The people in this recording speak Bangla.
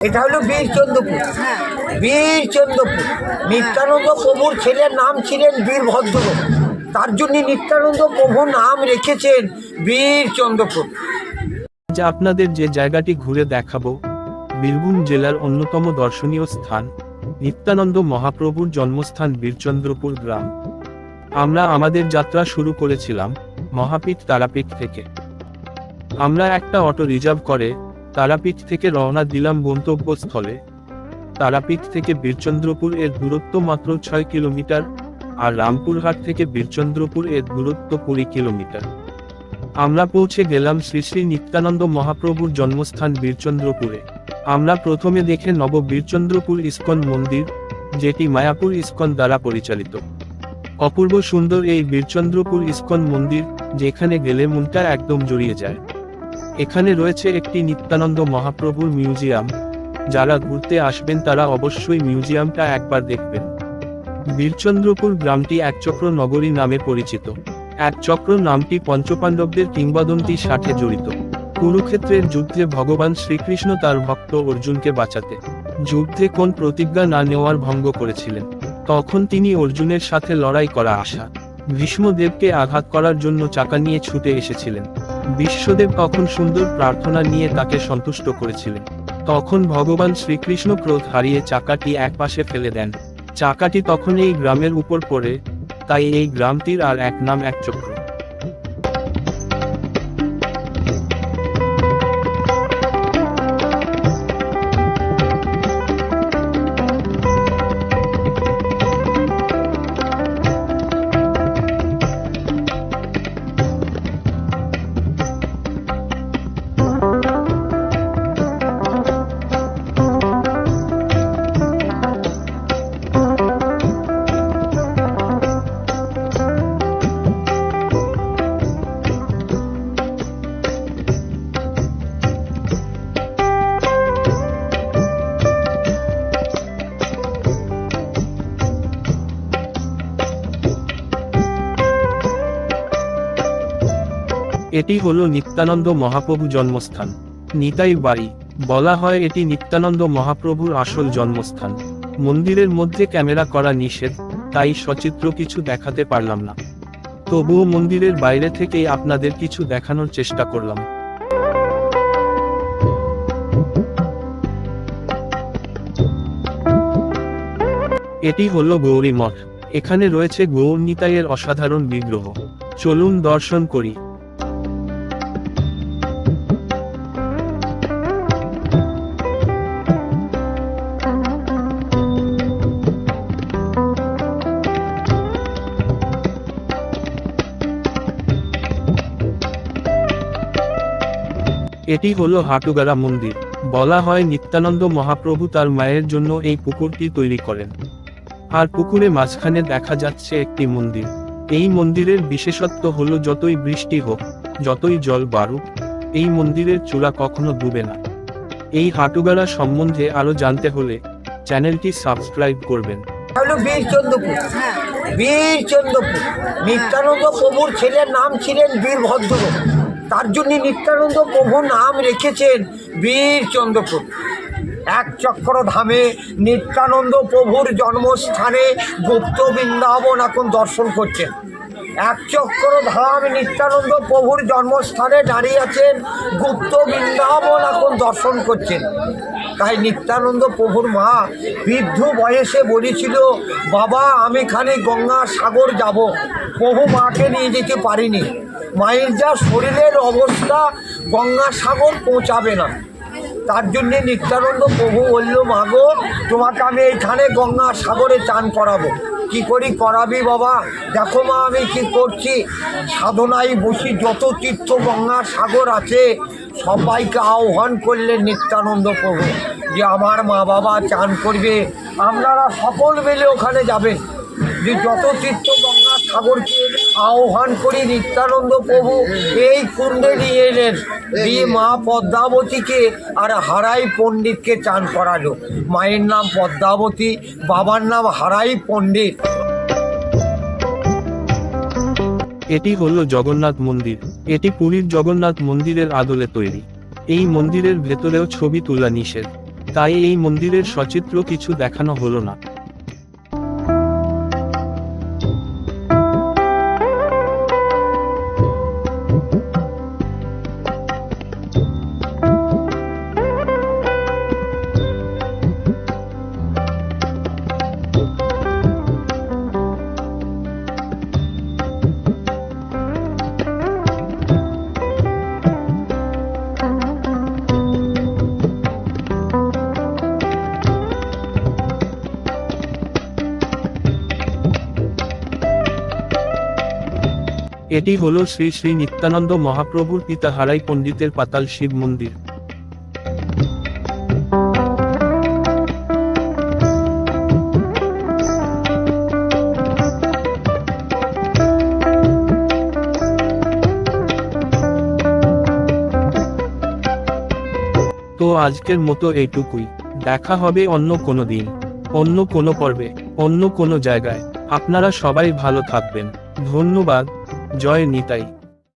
এটা হলো বীর চন্দ্রপুর বীর চন্দ্রপুর নিত্যানন্দ প্রভুর ছেলের নাম ছিলেন বীরভদ্র তার জন্য নিত্যানন্দ প্রভু নাম রেখেছেন বীর চন্দ্রপুর আজ আপনাদের যে জায়গাটি ঘুরে দেখাবো, বীরভূম জেলার অন্যতম দর্শনীয় স্থান, নিত্যানন্দ মহাপ্রভুর জন্মস্থান বীরচন্দ্রপুর গ্রাম। আমরা আমাদের যাত্রা শুরু করেছিলাম মহাপীঠ তারাপীঠ থেকে। আমরা একটা অটো রিজার্ভ করে তারাপীঠ থেকে রওনা দিলাম গন্তব্যস্থলে। তারাপীঠ থেকে বীরচন্দ্রপুর এর দূরত্ব মাত্র ছয় কিলোমিটার, আর রামপুরহাট থেকে বীরচন্দ্রপুর এর দূরত্ব কুড়ি কিলোমিটার। আমরা পৌঁছে গেলাম শ্রী শ্রী নিত্যানন্দ মহাপ্রভুর জন্মস্থান বীরচন্দ্রপুরে। আমরা প্রথমে দেখে নব বীরচন্দ্রপুর ইস্কন মন্দির, যেটি মায়াপুর ইস্কন দ্বারা পরিচালিত। অপূর্ব সুন্দর এই বীরচন্দ্রপুর ইস্কন মন্দির, যেখানে গেলে মনটা একদম জড়িয়ে যায়। এখানে রয়েছে একটি নিত্যানন্দ মহাপ্রভুর মিউজিয়াম, যারা ঘুরতে আসবেন তারা অবশ্যই মিউজিয়ামটা একবার দেখবেন। বীরচন্দ্রপুর গ্রামটি একচক্র নগরী নামে পরিচিত। এক চক্র নামটি পঞ্চপাণ্ডবদের কিংবদন্তির সাথে জড়িত। কুরুক্ষেত্রের যুদ্ধে ভগবান শ্রীকৃষ্ণ তার ভক্ত অর্জুনকে বাঁচাতে। যুদ্ধে কোন প্রতিজ্ঞা না নেওয়ার ভঙ্গ করেছিলেন। তখন তিনি অর্জুনের সাথে লড়াই করা আশা। ভীষ্মদেবকে আঘাত করার জন্য চাকা নিয়ে ছুটে এসেছিলেন। বিশ্বদেব তখন সুন্দর প্রার্থনা নিয়ে তাকে সন্তুষ্ট করেছিলেন। তখন ভগবান শ্রীকৃষ্ণ ক্রোধ হারিয়ে চাকাটি একপাশে ফেলে দেন। চাকাটি তখন এই গ্রামের উপর পড়ে, তাই এই গ্রামটির আর এক নাম এক চক্র এটি হল নিত্যানন্দ মহাপ্রভু জন্মস্থান। নিতাই বাড়ি। বলা হয় এটি নিত্যানন্দ মহাপ্রভুর আসল জন্মস্থান। মন্দিরের মধ্যে ক্যামেরা করা নিষেধ, তাই সচিত্র কিছু দেখাতে পারলাম না। তবুও মন্দিরের বাইরে থেকেই আপনাদের কিছু দেখানোর চেষ্টা করলাম। এটি হলো গৌরী মঠ। এখানে রয়েছে গৌর নিতাইয়ের অসাধারণ বিগ্রহ। চলুন দর্শন করি। এটি হলো হাটুগারা মন্দির। বলা হয় নিত্যানন্দ মহাপ্রভু তার মায়ের জন্য এই পুকুরটি তৈরি করেন। আর পুকুরে মাঝখানে দেখা যাচ্ছে একটি মন্দির। এই মন্দিরের বিশেষত্ব হলো যতই বৃষ্টি হোক, যতই জল বাড়ুক, এই মন্দিরের চূড়া কখনো ডুবে না। এই হাটুগারা সম্বন্ধে আরও জানতে হলে চ্যানেলটি সাবস্ক্রাইব করবেন। হলো বীর চন্দ্রপুর। বীর চন্দ্রপুর। নিত্যানন্দ প্রভুর ছেলের নাম ছিলেন বীরভদ্র তার জন্য নিত্যানন্দ প্রভু নাম রেখেছেন বীর চন্দ্রপুর এক চক্র ধামে নিত্যানন্দ প্রভুর জন্মস্থানে গুপ্ত বৃন্দাবন এখন দর্শন করছেন। এক চক্র ধাম নিত্যানন্দ প্রভুর জন্মস্থানে দাঁড়িয়ে আছেন, গুপ্ত বৃন্দাবন এখন দর্শন করছেন। তাই নিত্যানন্দ প্রভুর মা বৃদ্ধ বয়সে বলেছিল, বাবা, আমি খালি গঙ্গা সাগর যাব। প্রভু মাকে নিয়ে যেতে পারিনি। মায়ের যা শরীরের অবস্থা, গঙ্গা সাগর পৌঁছাবে না। তার জন্যে নিত্যানন্দ প্রভু বলল, মাগো, তোমাকে আমি এইখানে গঙ্গা সাগরে চান করাবো। কি করি করাবি বাবা? দেখো মা, আমি কি করছি? সাধনায় বসি, যত তীর্থ গঙ্গা সাগর আছে, সবাইকে আহ্বান করলেন নিত্যানন্দ প্রভু যে, আমার মা বাবা চান করবে। আপনারা সকল মিলে ওখানে যাবেন। যে, যত তীর্থ গঙ্গা সাগরকে আহ্বান করি নিত্যানন্দ প্রভু, এই কুণ্ডে নিয়ে এলেন। দিয়ে মা পদ্মাবতীকে আর হারাই পণ্ডিতকে চান করালো। মায়ের নাম পদ্মাবতী, বাবার নাম হারাই পণ্ডিত। এটি হল জগন্নাথ মন্দির। এটি পুরীর জগন্নাথ মন্দিরের আদলে তৈরি। এই মন্দিরের ভেতরেও ছবি তোলা নিষেধ। তাই এই মন্দিরের সচিত্র কিছু দেখানো হলো না। এটি হল শ্রী শ্রী নিত্যানন্দ মহাপ্রভুর পিতা হারাই পণ্ডিতের পাতাল শিব মন্দির। তো আজকের মতো এইটুকুই। দেখা হবে অন্য কোনো দিন, অন্য কোনো পর্বে, অন্য কোনো জায়গায়। আপনারা সবাই ভালো থাকবেন। ধন্যবাদ। জয় নিতাই।